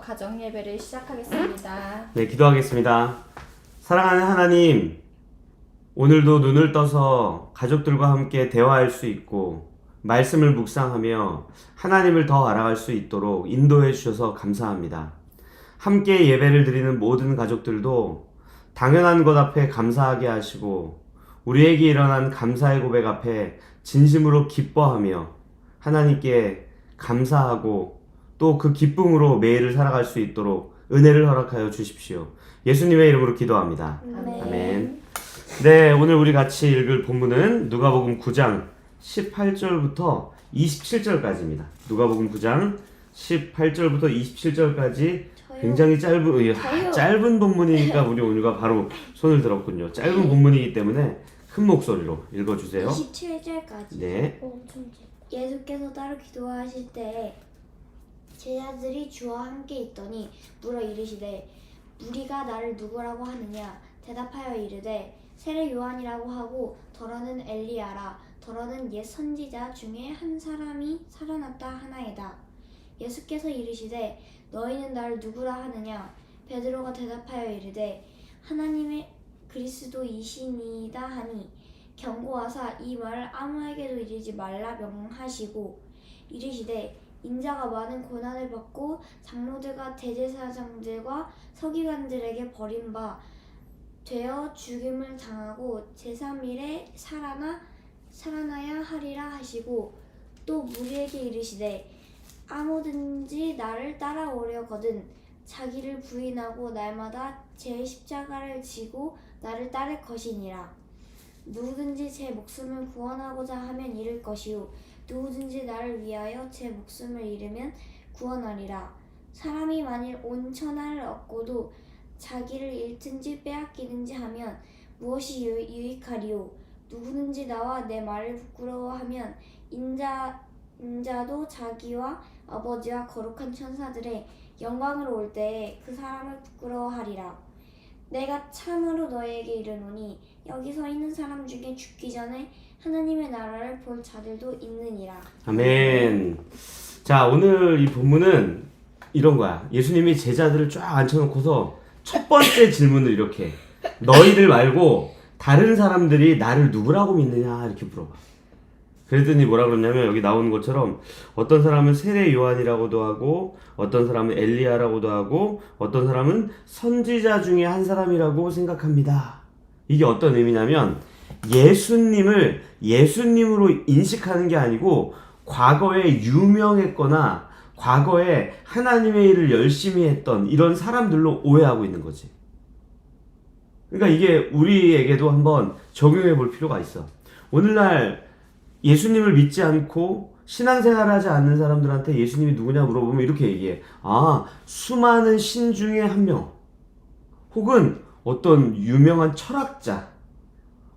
가정 예배를 시작하겠습니다. 네, 기도하겠습니다. 사랑하는 하나님, 오늘도 눈을 떠서 가족들과 함께 대화할 수 있고, 말씀을 묵상하며 하나님을 더 알아갈 수 있도록 인도해 주셔서 감사합니다. 함께 예배를 드리는 모든 가족들도 당연한 것 앞에 감사하게 하시고, 우리에게 일어난 감사의 고백 앞에 진심으로 기뻐하며 하나님께 감사하고 또 그 기쁨으로 매일을 살아갈 수 있도록 은혜를 허락하여 주십시오. 예수님의 이름으로 기도합니다. 아멘. 네, 오늘 우리 같이 읽을 본문은 누가복음 9장 18절부터 27절까지입니다. 누가복음 9장 18절부터 27절까지 굉장히 짧은 예, 저요. 짧은 본문이니까 우리 오늘가 바로 손을 들었군요. 짧은 본문이기 때문에 큰 목소리로 읽어 주세요. 27절까지 네. 엄청 길. 예수께서 따로 기도하실 때 제자들이 주와 함께 있더니 물어 이르시되 무리가 나를 누구라고 하느냐? 대답하여 이르되 세례 요한이라고 하고 더러는 엘리야라. 더러는 옛 선지자 중에 한 사람이 살아났다 하나이다. 예수께서 이르시되 너희는 나를 누구라 하느냐? 베드로가 대답하여 이르되 하나님의 그리스도이시니이다 하니 경고하사 이 말을 아무에게도 이르지 말라 명하시고. 이르시되 인자가 많은 고난을 받고 장로들과 대제사장들과 서기관들에게 버림바 되어 죽임을 당하고 제3일에 살아나 살아나야 하리라 하시고 또 무리에게 이르시되 아무든지 나를 따라오려거든 자기를 부인하고 날마다 제 십자가를 지고 나를 따를 것이니라. 누구든지 제 목숨을 구원하고자 하면 잃을 것이요 누구든지 나를 위하여 제 목숨을 잃으면 구원하리라. 사람이 만일 온 천하를 얻고도 자기를 잃든지 빼앗기든지 하면 무엇이 유, 유익하리요? 누구든지 나와 내 말을 부끄러워하면 인자 인자도 자기와 아버지와 거룩한 천사들의 영광으로 올 때에 그 사람을 부끄러워하리라 내가 참으로 너희에게 이르노니 여기 서 있는 사람 중에 죽기 전에 하나님의 나라를 볼 자들도 있느니라. 아멘. 자, 오늘 이 본문은 이런 거야. 예수님이 제자들을 쫙 앉혀놓고서 첫 번째 질문을 이렇게 해. 너희들 말고 다른 사람들이 나를 누구라고 믿느냐 이렇게 물어봐. 그랬더니 뭐라 그러냐면 여기 나오는 것처럼 어떤 사람은 세례 요한이라고도 하고 어떤 사람은 엘리야라고도 하고 어떤 사람은 선지자 중에 한 사람이라고 생각합니다. 이게 어떤 의미냐면 예수님을 예수님으로 인식하는 게 아니고 과거에 유명했거나 과거에 하나님의 일을 열심히 했던 이런 사람들로 오해하고 있는 거지. 그러니까 이게 우리에게도 한번 적용해 볼 필요가 있어. 오늘날 예수님을 믿지 않고 신앙생활을 하지 않는 사람들한테 예수님이 누구냐 물어보면 이렇게 얘기해. 아, 수많은 신 중에 한 명. 혹은 어떤 유명한 철학자.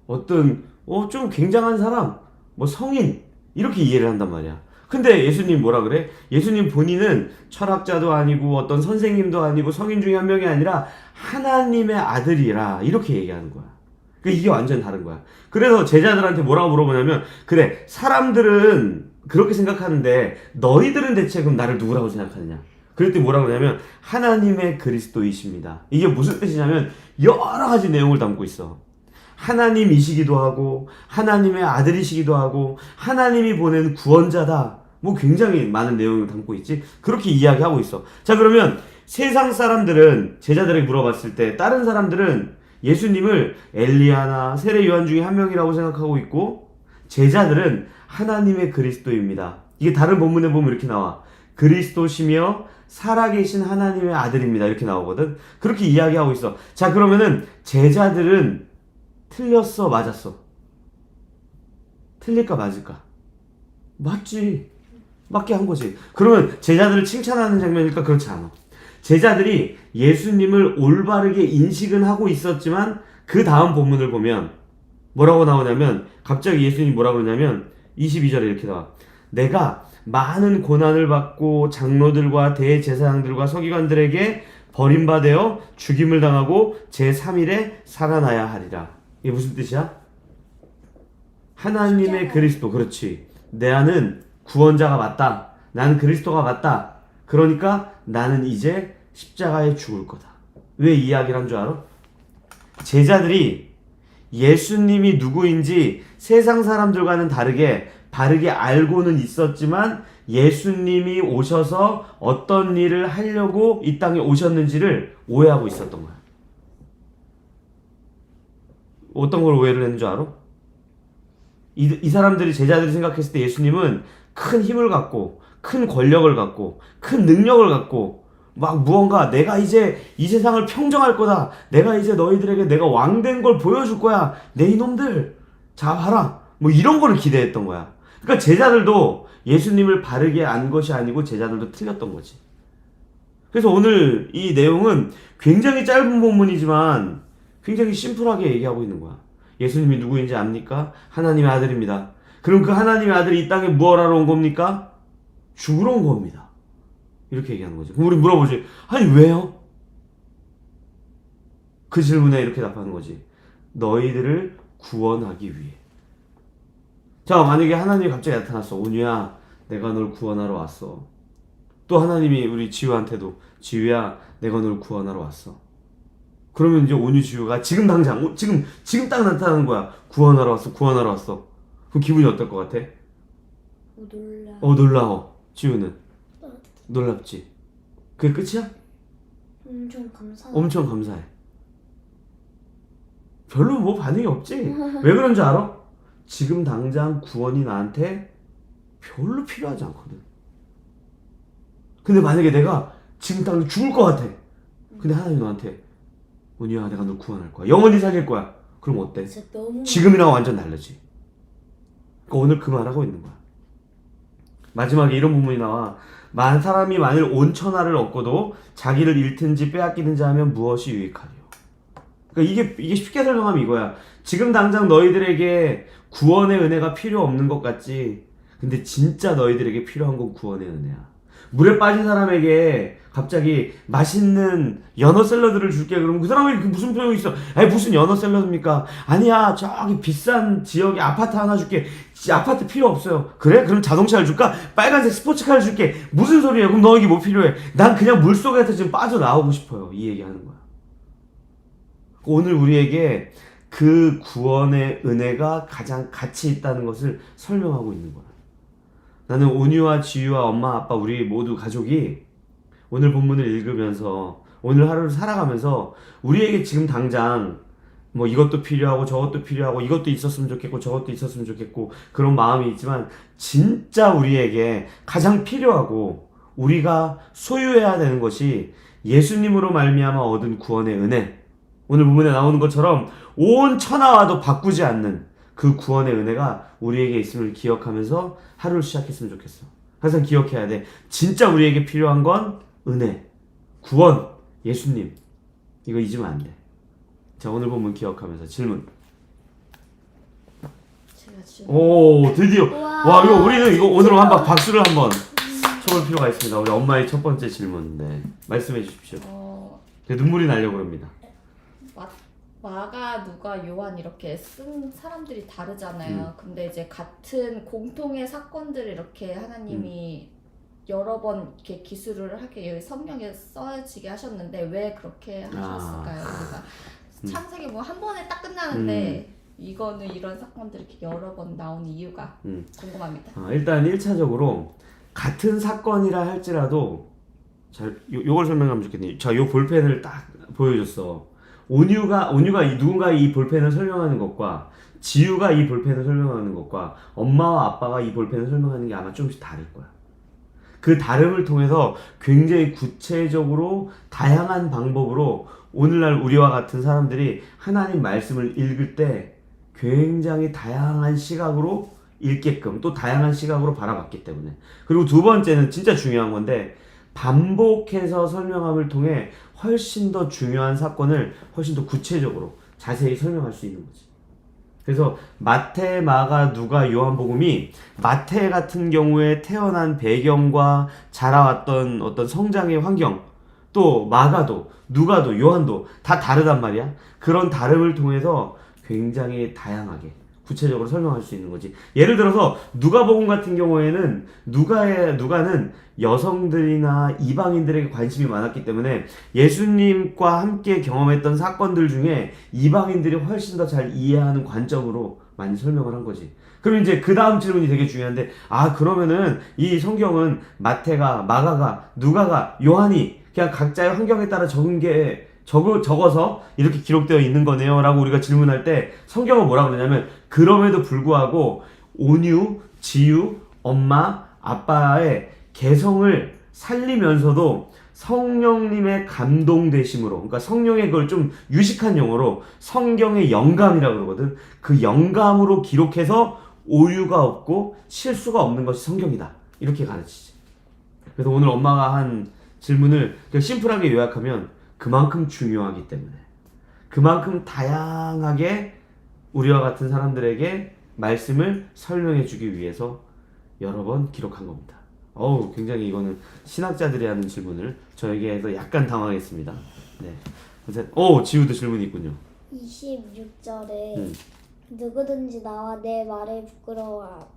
어떤, 어, 좀 굉장한 사람. 뭐 성인. 이렇게 이해를 한단 말이야. 근데 예수님 뭐라 그래? 예수님 본인은 철학자도 아니고 어떤 선생님도 아니고 성인 중에 한 명이 아니라 하나님의 아들이라. 이렇게 얘기하는 거야. 그 이게 완전 다른 거야. 그래서 제자들한테 뭐라고 물어보냐면 그래 사람들은 그렇게 생각하는데 너희들은 대체 그럼 나를 누구라고 생각하느냐? 그랬더니 뭐라고 그러냐면 하나님의 그리스도이십니다. 이게 무슨 뜻이냐면 여러 가지 내용을 담고 있어. 하나님이시기도 하고 하나님의 아들이시기도 하고 하나님이 보낸 구원자다. 뭐 굉장히 많은 내용을 담고 있지. 그렇게 이야기하고 있어. 자 그러면 세상 사람들은 제자들에게 물어봤을 때 다른 사람들은 예수님을 엘리야나 세례 요한 중에 한 명이라고 생각하고 있고 제자들은 하나님의 그리스도입니다. 이게 다른 본문에 보면 이렇게 나와. 그리스도시며 살아계신 하나님의 아들입니다. 이렇게 나오거든. 그렇게 이야기하고 있어. 자, 그러면은 제자들은 틀렸어, 맞았어? 틀릴까, 맞을까? 맞지. 맞게 한 거지. 그러면 제자들을 칭찬하는 장면일까? 그렇지 않아. 제자들이 예수님을 올바르게 인식은 하고 있었지만 그 다음 본문을 보면 뭐라고 나오냐면 갑자기 예수님이 뭐라 그러냐면 22절에 이렇게 나와. 내가 많은 고난을 받고 장로들과 대제사장들과 서기관들에게 버림받아 죽임을 당하고 제3일에 살아나야 하리라. 이게 무슨 뜻이야? 하나님의 그리스도 그렇지. 내 안은 구원자가 맞다. 나는 그리스도가 맞다. 그러니까 나는 이제 십자가에 죽을 거다. 왜이 이야기를 한 줄 알아? 제자들이 예수님이 누구인지 세상 사람들과는 다르게 바르게 알고는 있었지만 예수님이 오셔서 어떤 일을 하려고 이 땅에 오셨는지를 오해하고 있었던 거야. 어떤 걸 오해를 했는 줄 알아? 이, 이 사람들이 제자들이 생각했을 때 예수님은 큰 힘을 갖고 큰 권력을 갖고 큰 능력을 갖고 막 무언가 내가 이제 이 세상을 평정할 거다. 내가 이제 너희들에게 내가 왕된 걸 보여줄 거야. 내 이놈들. 자, 봐라. 뭐 이런 거를 기대했던 거야. 그러니까 제자들도 예수님을 바르게 안 것이 아니고 제자들도 틀렸던 거지. 그래서 오늘 이 내용은 굉장히 짧은 본문이지만 굉장히 심플하게 얘기하고 있는 거야. 예수님이 누구인지 압니까? 하나님의 아들입니다. 그럼 그 하나님의 아들이 이 땅에 무엇 하러 온 겁니까? 죽으러 온 겁니다. 이렇게 얘기하는 거지. 그럼 우리 물어보지. 아니, 왜요? 그 질문에 이렇게 답하는 거지. 너희들을 구원하기 위해. 자, 만약에 하나님이 갑자기 나타났어. 온유야, 내가 널 구원하러 왔어. 또 하나님이 우리 지우한테도, 지우야, 내가 널 구원하러 왔어. 그러면 이제 온유 지우가 지금 당장, 어, 지금, 지금 딱 나타나는 거야. 구원하러 왔어, 구원하러 왔어. 그럼 기분이 어떨 것 같아? 오, 놀라. 어, 놀라워. 지우는. 놀랍지? 그게 끝이야? 엄청 감사. 엄청 감사해. 별로 뭐 반응이 없지? 왜 그런 줄 알아? 지금 당장 구원이 나한테 별로 필요하지 않거든. 근데 만약에 내가 지금 당장 죽을 것 같아. 근데 하나님 너한테 은유야 내가 널 구원할 거야. 영원히 살릴 거야. 그럼 어때? 진짜 너무 지금이랑 완전 다르지. 그러니까 오늘 그 말하고 있는 거야. 마지막에 이런 부분이 나와. 만 사람이 만일 온천하를 얻고도 자기를 잃든지 빼앗기든지 하면 무엇이 유익하리요? 그러니까 이게 이게 쉽게 설명하면 이거야. 지금 당장 너희들에게 구원의 은혜가 필요 없는 것 같지. 근데 진짜 너희들에게 필요한 건 구원의 은혜야. 물에 빠진 사람에게 갑자기 맛있는 연어 샐러드를 줄게 그러면 그그 무슨 표정이 있어? 아니 무슨 연어 샐러드입니까? 아니야 저기 비싼 지역에 아파트 하나 줄게. 지- 아파트 필요 없어요. 그래? 그럼 자동차를 줄까? 빨간색 스포츠카를 줄게. 무슨 소리야? 그럼 너에게 뭐 필요해? 난 그냥 물속에서 지금 빠져나오고 싶어요. 이 얘기하는 거야. 오늘 우리에게 그 구원의 은혜가 가장 가치 있다는 것을 설명하고 있는 거야. 나는 온유와 지유와 엄마, 아빠, 우리 모두 가족이 오늘 본문을 읽으면서 오늘 하루를 살아가면서 우리에게 지금 당장 뭐 이것도 필요하고 저것도 필요하고 이것도 있었으면 좋겠고 저것도 있었으면 좋겠고 그런 마음이 있지만 진짜 우리에게 가장 필요하고 우리가 소유해야 되는 것이 예수님으로 말미암아 얻은 구원의 은혜 오늘 본문에 나오는 것처럼 온 천하와도 바꾸지 않는 그 구원의 은혜가 우리에게 있음을 기억하면서 하루를 시작했으면 좋겠어. 항상 기억해야 돼. 진짜 우리에게 필요한 건 은혜, 구원, 예수님. 이거 잊으면 안 돼. 자, 오늘 본문 기억하면서 질문. 제가 지금 오, 드디어. 우와. 와, 이거 우리는 이거 오늘 한번 박수를 한번 쳐볼 필요가 있습니다. 우리 엄마의 첫 번째 질문. 네. 말씀해 주십시오. 어, 눈물이 나려고 그럽니다. 마, 마가 누가 요한 이렇게 쓴 사람들이 다르잖아요. 근데 이제 같은 공통의 사건들을 이렇게 하나님이 여러 번 이렇게 기술을 하게 여기 성경에 써지게 하셨는데 왜 그렇게 하셨을까요? 그러니까 창세기 뭐 한 번에 딱 끝나는데 이거는 이런 사건들이 이렇게 여러 번 나오는 이유가 음. 궁금합니다. 아, 일단 1차적으로 같은 사건이라 할지라도 자, 요, 요걸 설명하면 좋겠네. 자, 요 볼펜을 딱 보여줬어. 온유가 온유가 이 누군가 이 볼펜을 설명하는 것과 지유가 이 볼펜을 설명하는 것과 엄마와 아빠가 이 볼펜을 설명하는 게 아마 조금씩 다를 거야. 그 다름을 통해서 굉장히 구체적으로 다양한 방법으로 오늘날 우리와 같은 사람들이 하나님 말씀을 읽을 때 굉장히 다양한 시각으로 읽게끔 또 다양한 시각으로 바라봤기 때문에 그리고 두 번째는 진짜 중요한 건데 반복해서 설명함을 통해 훨씬 더 중요한 사건을 훨씬 더 구체적으로 자세히 설명할 수 있는 거지. 그래서 마태, 마가, 누가, 요한복음이 마태 같은 경우에 태어난 배경과 자라왔던 어떤 성장의 환경 또 마가도 누가도 요한도 다 다르단 말이야. 그런 다름을 통해서 굉장히 다양하게 구체적으로 설명할 수 있는 거지. 예를 들어서 누가복음 같은 경우에는 누가의 누가는 여성들이나 이방인들에게 관심이 많았기 때문에 예수님과 함께 경험했던 사건들 중에 이방인들이 훨씬 더 잘 이해하는 관점으로 많이 설명을 한 거지. 그럼 이제 그 다음 질문이 되게 중요한데, 아, 그러면은 이 성경은 마태가, 마가가, 누가가, 요한이 그냥 각자의 환경에 따라 적은 게 적어, 적어서 이렇게 기록되어 있는 거네요. 라고 우리가 질문할 때 성경은 뭐라 그러냐면, 그럼에도 불구하고 온유, 지유, 엄마, 아빠의 개성을 살리면서도 성령님의 감동되심으로, 그러니까 성령의 그걸 좀 유식한 용어로 성경의 영감이라고 그러거든. 그 영감으로 기록해서 오류가 없고 실수가 없는 것이 성경이다. 이렇게 가르치지. 그래서 오늘 엄마가 한 질문을 심플하게 요약하면 그만큼 중요하기 때문에 그만큼 다양하게 우리와 같은 사람들에게 말씀을 설명해 주기 위해서 여러 번 기록한 겁니다. 어우, 굉장히 이거는 신학자들이 하는 질문을 저에게 해서 약간 당황했습니다. 네. 오, 지우도 질문이 있군요. 26절에 음. 누구든지 나와 내 말에 부끄러워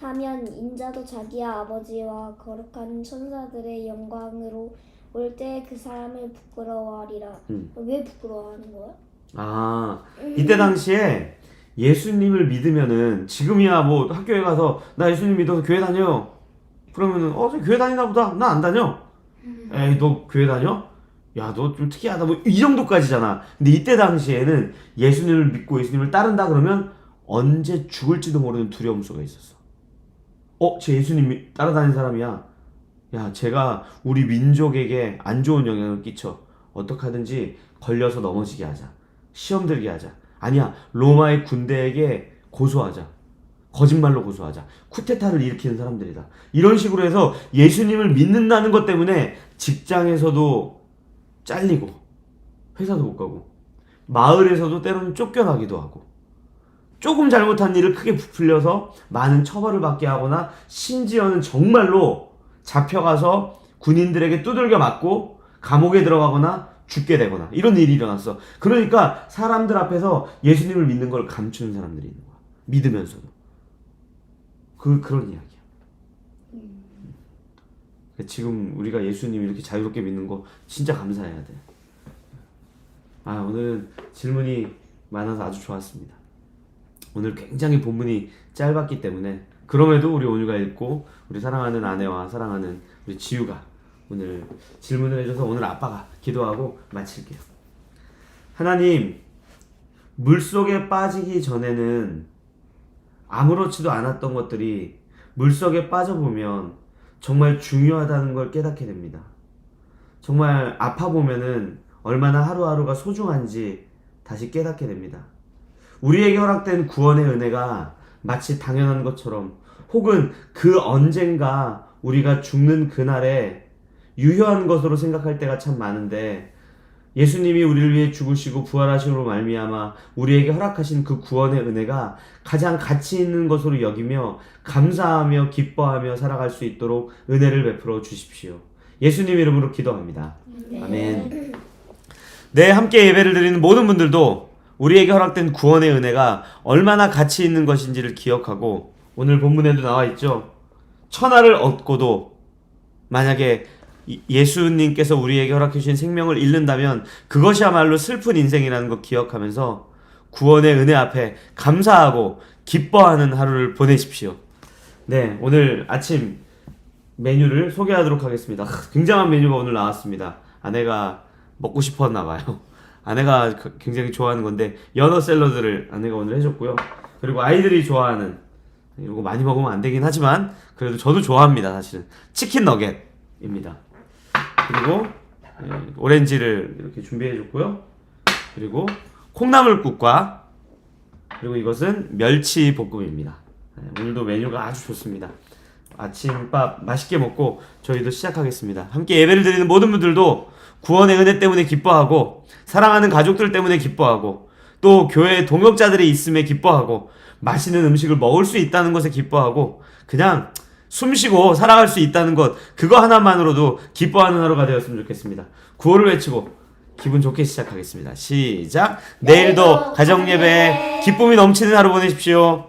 하면 인자도 자기의 아버지와 거룩한 천사들의 영광으로 올 때 그 사람을 부끄러워하리라. 음. 왜 부끄러워하는 거야? 아, 이때 당시에 예수님을 믿으면은 지금이야 뭐 학교에 가서 나 예수님 믿어서 교회 다녀. 그러면은 어, 저 교회 다니나 보다. 나 안 다녀. 에이, 너 교회 다녀? 야, 너 좀 특이하다. 뭐 이 정도까지잖아. 근데 이때 당시에는 예수님을 믿고 예수님을 따른다 그러면 언제 죽을지도 모르는 두려움 속에 있었어. 어, 제 예수님 이 따라다니는 사람이야. 야, 제가 우리 민족에게 안 좋은 영향을 끼쳐. 어떻게 하든지 걸려서 넘어지게 하자. 시험 들게 하자. 아니야, 로마의 군대에게 고소하자. 거짓말로 고소하자. 쿠데타를 일으키는 사람들이다. 이런 식으로 해서 예수님을 믿는다는 것 때문에 직장에서도 잘리고, 회사도 못 가고, 마을에서도 때로는 쫓겨나기도 하고, 조금 잘못한 일을 크게 부풀려서 많은 처벌을 받게 하거나, 심지어는 정말로 잡혀가서 군인들에게 두들겨 맞고, 감옥에 들어가거나, 죽게 되거나, 이런 일이 일어났어. 그러니까 사람들 앞에서 예수님을 믿는 걸 감추는 사람들이 있는 거야. 믿으면서도. 그, 그런 이야기야. 지금 우리가 예수님 이렇게 자유롭게 믿는 거 진짜 감사해야 돼. 아, 오늘은 질문이 많아서 아주 좋았습니다. 오늘 굉장히 본문이 짧았기 때문에 그럼에도 우리 온유가 읽고 우리 사랑하는 아내와 사랑하는 우리 지유가 오늘 질문을 해줘서 오늘 아빠가 기도하고 마칠게요. 하나님, 물 속에 빠지기 전에는 아무렇지도 않았던 것들이 물 속에 빠져보면 정말 중요하다는 걸 깨닫게 됩니다. 정말 아파보면은 얼마나 하루하루가 소중한지 다시 깨닫게 됩니다. 우리에게 허락된 구원의 은혜가 마치 당연한 것처럼 혹은 그 언젠가 우리가 죽는 그날에 유효한 것으로 생각할 때가 참 많은데 예수님이 우리를 위해 죽으시고 부활하심으로 말미암아 우리에게 허락하신 그 구원의 은혜가 가장 가치 있는 것으로 여기며 감사하며 기뻐하며 살아갈 수 있도록 은혜를 베풀어 주십시오. 예수님 이름으로 기도합니다. 아멘. 네, 함께 예배를 드리는 모든 분들도 우리에게 허락된 구원의 은혜가 얼마나 가치 있는 것인지를 기억하고 오늘 본문에도 나와 있죠. 천하를 얻고도 만약에 이- 예수님께서 우리에게 허락해 주신 생명을 잃는다면 그것이야말로 슬픈 인생이라는 것 기억하면서 구원의 은혜 앞에 감사하고 기뻐하는 하루를 보내십시오. 네, 오늘 아침 메뉴를 소개하도록 하겠습니다. 하, 굉장한 메뉴가 오늘 나왔습니다. 아내가 먹고 싶었나 봐요. 아내가 그- 굉장히 좋아하는 건데 연어 샐러드를 아내가 오늘 해줬고요. 그리고 아이들이 좋아하는 이거 많이 먹으면 안 되긴 하지만 그래도 저도 좋아합니다. 사실은 치킨 너겟입니다. 그리고 예, 오렌지를 이렇게 준비해줬고요. 그리고 콩나물국과 그리고 이것은 멸치 볶음입니다. 예, 오늘도 메뉴가 아주 좋습니다. 아침밥 맛있게 먹고 저희도 시작하겠습니다. 함께 예배를 드리는 모든 분들도 구원의 은혜 때문에 기뻐하고 사랑하는 가족들 때문에 기뻐하고 또 교회 동역자들이 있음에 기뻐하고 맛있는 음식을 먹을 수 있다는 것에 기뻐하고 그냥 숨 쉬고 살아갈 수 있다는 것 그거 하나만으로도 기뻐하는 하루가 되었으면 좋겠습니다. 구호를 외치고 기분 좋게 시작하겠습니다. 시작. 내일도 가정 예배 기쁨이 넘치는 하루 보내십시오.